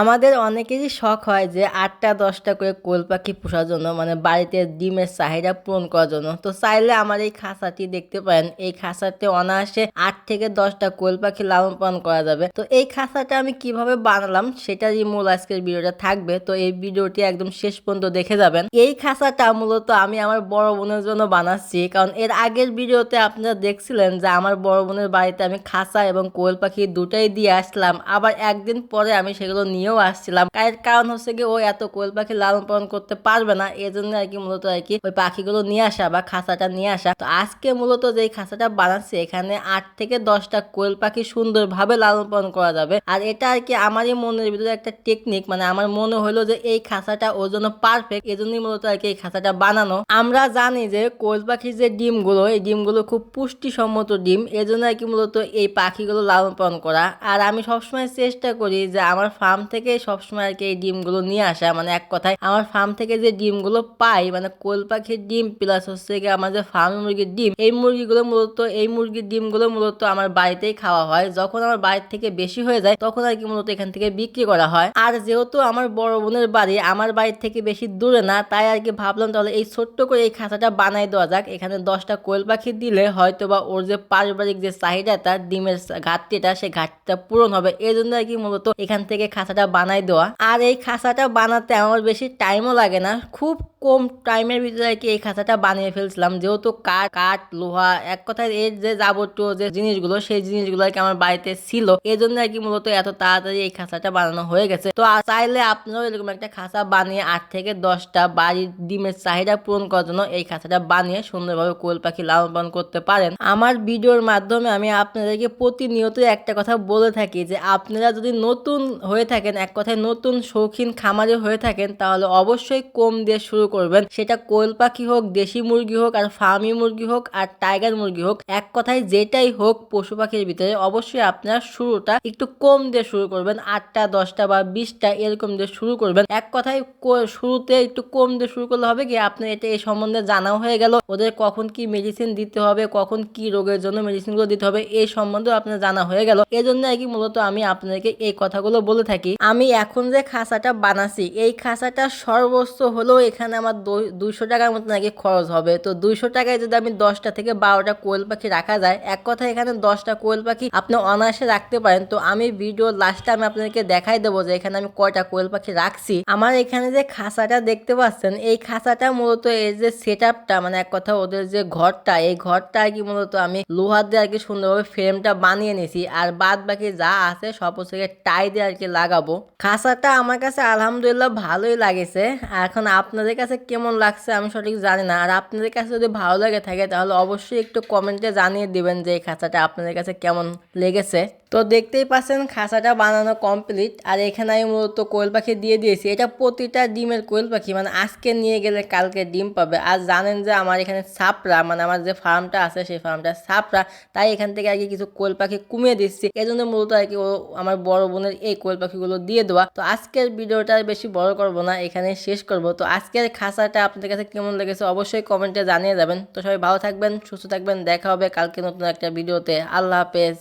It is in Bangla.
আমাদের অনেকেরই শখ হয় যে আটটা, দশটা করে কোল পাখি পোষার জন্য মানে বাড়িতে ডিমের চাহিদা পূরণ করার জন্য। তো চাইলে আমার এই খাঁচাটি দেখতে পারেন। এই খাঁচাতে অনায়াসে আট থেকে দশটা কোল পাখি লালন পালন করা যাবে। তো এই খাঁচাটা আমি কীভাবে বানালাম সেটারই মূল আজকের ভিডিওটা থাকবে। তো এই ভিডিওটি একদম শেষ পর্যন্ত দেখে যাবেন। এই খাঁচাটা মূলত আমি আমার বড় বোনের জন্য বানাচ্ছি। কারণ এর আগের ভিডিওতে আপনারা দেখছিলেন যে আমার বড় বোনের বাড়িতে আমি খাঁচা এবং কোয়েল পাখি দুটাই দিয়ে আসলাম। আবার একদিন পরে আমি সেগুলো নিয়েও আসছিলাম। কারণ হচ্ছে কি ও এত কোয়েল পাখি লালন পালন করতে পারবে না এই জন্য আর কি মূলত আর কি ওই পাখিগুলো নিয়ে আসা বা খাঁচাটা নিয়ে আসা। তো আজকে মূলত যে খাঁচাটা বানাচ্ছি, এখানে আট থেকে দশটা কোয়েল পাখি সুন্দরভাবে লালন পালন করা যাবে। আর এটা আর কি আমারই মনের ভিতরে একটা টেকনিক মানে আমার মনে হলো যে এই খাঁচাটা ওর জন্য পারফেক্ট এই জন্যই মূলত আর কি এই খাঁচাটা বানানো। আমরা জানি যে কোয়েল পাখির যে ডিমগুলো, এই ডিমগুলো খুব পুষ্টিসম্মত ডিম এই জন্য আর কি মূলত এই পাখিগুলো লালন পালন করা। আর আমি সবসময় চেষ্টা করি যে আমার ফার্ম থেকে সবসময় আর কি এই ডিমগুলো নিয়ে আসা। মানে এক কথায় আমার ফার্ম থেকে যে ডিমগুলো পাই মানে কোয়েল পাখির ডিম প্লাস হচ্ছে গিয়ে আমার যে ফার্ম মুরগির ডিম, এই মুরগিগুলো মূলত, এই মুরগির ডিমগুলো মূলত আমার বাড়িতেই খাওয়া হয়। যখন আমার বাড়ির থেকে বেশি হয়ে যায়, তখন আর কি মূলত এখান থেকে বিক্রি করা হয়। আর যেহেতু আমার বড় বোনের বাড়ি, আমার বাড়ির থেকে বেশি দূরে না, তাই আর কি ভাবলাম তাহলে এই ছোট্ট করে এই খাঁচাটা বানাই দেওয়া যাক। এখানে দশটা কোয়েল পাখি দিলে হয়তো বা ওর যে পারিবারিক যে চাহিদাটা, ডিমের ঘাটতিটা সেই ঘাটতিটা পূরণ হবে। এই জন্য আর কি মূলত এখান থেকে খাঁচাটা বানাই দেওয়া। আর এই খাঁচাটা বানাতে আমার বেশি টাইমও লাগে না। খুব কম টাইমের ভিতরে আর কি এই খাঁচাটা বানিয়ে ফেলছিলাম। যেহেতু কাঠ কাঠ, লোহা, এক কথায় এর যে যাবতীয় যে জিনিসগুলো, সেই জিনিসগুলো আর কি আমার বাড়িতে ছিল। এই জন্য আর কি মূলত এত তাড়াতাড়ি এই খাঁচাটা বানানো হয়ে গেছে। তো চাইলে আপনারাও এরকম একটা খাঁচা বানিয়ে আট থেকে দশটা বাড়ির ডিমের চাহিদা পূরণ করার জন্য এই খাঁচাটা বানিয়ে সুন্দরভাবে কোয়েল পাখি লালন পালন করতে পারেন। আমার ভিডিওর মাধ্যমে আমি আপনাদেরকে প্রতিনিয়ত একটা কথা বলে থাকি যে, আপনারা যদি নতুন হয়ে থাকেন, এক কথায় নতুন শৌখিন খামারে হয়ে থাকেন, তাহলে অবশ্যই কম দিয়ে শুরু করবেন। সেটা কোয়েল পাখি হোক, দেশি মুরগি হোক, আর ফার্মি মুরগি হোক, আর টাইগার মুরগি হোক, এক কথায় যেটাই হোক পশু পাখির ভিতরে অবশ্যই আপনার শুরুটা একটু কম দিয়ে শুরু করবেন, আটটা, দশটা বা বিশটা এরকম দিয়ে শুরু করবেন। এক কথায় শুরুতে একটু কম দিয়ে শুরু করলে হবে কি, আপনার এটা এই সম্বন্ধে জানাও হয়ে গেল, ওদের কখন কি মেডিসিন দিতে হবে, কখন কি রোগের জন্য মেডিসিনগুলো দিতে হবে এই সম্বন্ধেও আপনার জানা হয়ে গেল। এই জন্য আর কি মূলত আমি আপনাদেরকে এই কথাগুলো বলে থাকি। আমি এখন যে খাঁচাটা বানাচ্ছি এই খাঁচাটা সর্বোচ্চ হলেও এখানে আমার দুইশো টাকার মতো নাকি খরচ হবে। তো দুইশো টাকায় যদি আমি দশটা থেকে বারোটা কোয়েল পাখি রাখা যায়, এক কথায় এখানে দশটা কোয়েল পাখি আপনি অনায়াসে রাখতে পারেন। তো আমি ভিডিও লাস্টে আমি আপনাদেরকে দেখাই দেবো যে এখানে আমি কয়টা কোয়েল পাখি রাখছি। আমার এখানে যে খাঁচাটা দেখতে পাচ্ছেন, এই খাঁচাটা মূলত এই যে সেট আপটা মানে এক কথা ওদের যে ঘরটা, এই ঘরটা আর কি মূলত আমি লোহার দিয়ে আর কি সুন্দরভাবে ফ্রেমটা বানিয়ে নিয়েছি। আর বাদ বাকি যা আছে সব হচ্ছে টাই দিয়ে আর কি লাগাবো। খাঁচাটা আমার কাছে আলহামদুলিল্লাহ ভালোই লাগেছে। এখন আপনাদের কাছে কেমন লাগছে আমি সঠিক জানি না। আর আপনাদের কাছে যদি ভালো লাগে থাকে তাহলে অবশ্যই একটু কমেন্টে জানিয়ে দিবেন যে এই খাঁচাটা আপনাদের কাছে কেমন লেগেছে। তো দেখতেই পাচ্ছেন খাঁচাটা বানানো কমপ্লিট আর এখানে আমি মূলত কোয়েল পাখি দিয়ে দিয়েছি। এটা প্রতিটা ডিমের কোয়েল পাখি মানে আজকে নিয়ে গেলে কালকে ডিম পাবে। আর জানেন যে আমার এখানে সাপড়া মানে আমার যে ফার্মটা আছে সেই ফার্মটা সাপড়া তাই এখান থেকে আর কি কিছু কোয়েল পাখি কমিয়ে দিচ্ছি। এই জন্য মূলত আর কি ও আমার বড় বোনের এই কোয়েল পাখিগুলো দিয়ে দেওয়া। তো আজকের ভিডিওটা বেশি বড় করব না এখানে শেষ করব। তো আজকের খাসাটা আপনাদের কাছে কেমন লেগেছে অবশ্যই কমেন্টে জানিয়ে যাবেন। তো সবাই ভালো থাকবেন, সুস্থ থাকবেন। দেখা হবে কালকে নতুন একটা ভিডিওতে। আল্লাহ হাফেজ।